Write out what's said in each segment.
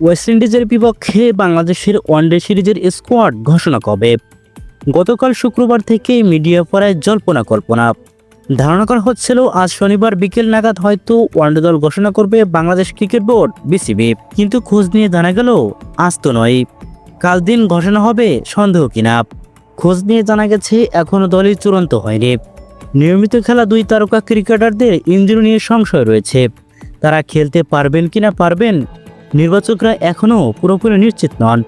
West ইন্ডিজের বিপক্ষে বাংলাদেশের ওয়ানডে সিরিজের স্কোয়াড ঘোষণা কবে? গতকাল শুক্রবার থেকে মিডিয়া পড়ায় জল্পনা কল্পনা। ধারণা করা হচ্ছিল, আজ শনিবার বিকেল নাগাদ হয়তো ওয়ানডে দল ঘোষণা করবে বাংলাদেশ ক্রিকেট বোর্ড, বিসিবি। কিন্তু খোঁজ নিয়ে জানা গেল, আজ তো নয়। কাল দিন ঘোষণা হবে, সন্দেহ কিনা? খোঁজ নিয়ে জানা গেছে এখনও দলই চূড়ান্ত হয়নি। নিয়মিত খেলা দুই তারকা ক্রিকেটারদের ইঞ্জুরি নিয়ে সংশয় রয়েছে। তারা খেলতে পারবেন কিনা পারবেন নির্বাচকরা এখনও পুরোপুরি নিশ্চিত নন।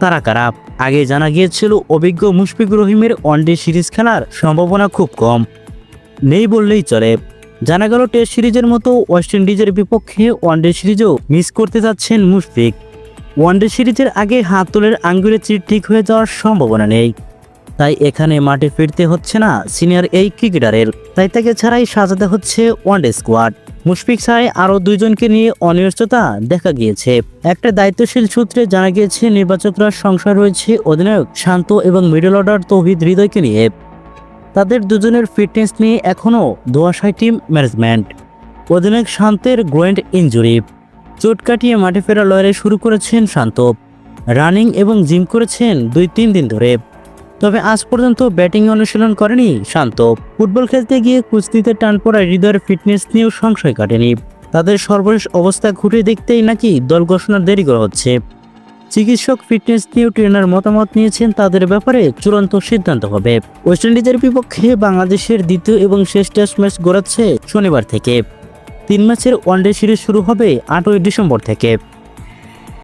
তারা কারা? আগে জানা গিয়েছিল, অভিজ্ঞ মুশফিকুর রহিমের ওয়ানডে সিরিজ খেলার সম্ভাবনা খুব কম। নেই বললেই চলে। জানা গেল, টেস্ট সিরিজের মতো ওয়েস্ট ইন্ডিজের বিপক্ষে ওয়ানডে সিরিজও মিস করতে যাচ্ছেন মুশফিক। ওয়ানডে সিরিজের আগে হাতলের আঙ্গুলে চির ঠিক হয়ে যাওয়ার সম্ভাবনা নেই। তাই এখানে মাঠে ফিরতে হচ্ছে না সিনিয়র এই ক্রিকেটারের। তাই তাকে ছাড়াই সাজাতে হচ্ছে ওয়ানডে স্কোয়াড। মুশফিক ছাড়াই আরও দুইজনকে নিয়ে অনিশ্চয়তা দেখা গিয়েছে। একটা দায়িত্বশীল সূত্রে জানা গিয়েছে, নির্বাচকরা সংশয় রয়েছে অধিনায়ক শান্ত এবং মিডল অর্ডার তৌহিদ হৃদয়কে নিয়ে। তাদের দুজনের ফিটনেস নিয়ে এখনও দোয়াশায় টিম ম্যানেজমেন্ট অধিনায়ক শান্তের গ্রোয়েন্ট ইঞ্জুরি চোট কাটিয়ে মাঠে ফেরা লড়াই শুরু করেছেন শান্ত। রানিং এবং জিম করেছেন দুই তিন দিন ধরে। তবে আজ পর্যন্ত ব্যাটিং অনুশীলন করেনি শান্ত। ফুটবল খেলতে গিয়ে কুস্তিতে টান পড়া হৃদয়ের ফিটনেস নিয়েও সংশয় কাটেনি। তাদের সর্বশেষ অবস্থা ঘুরে দেখতেই নাকি দল ঘোষণার দেরি করা হচ্ছে। চিকিৎসক ফিটনেস নিয়েও ট্রেনার মতামত নিয়েছেন তাদের ব্যাপারে চূড়ান্ত সিদ্ধান্ত হবে। ওয়েস্ট ইন্ডিজের বিপক্ষে বাংলাদেশের দ্বিতীয় এবং শেষ টেস্ট ম্যাচ গড়াচ্ছে শনিবার থেকে। তিন ম্যাচের ওয়ানডে সিরিজ শুরু হবে আটই ডিসেম্বর থেকে।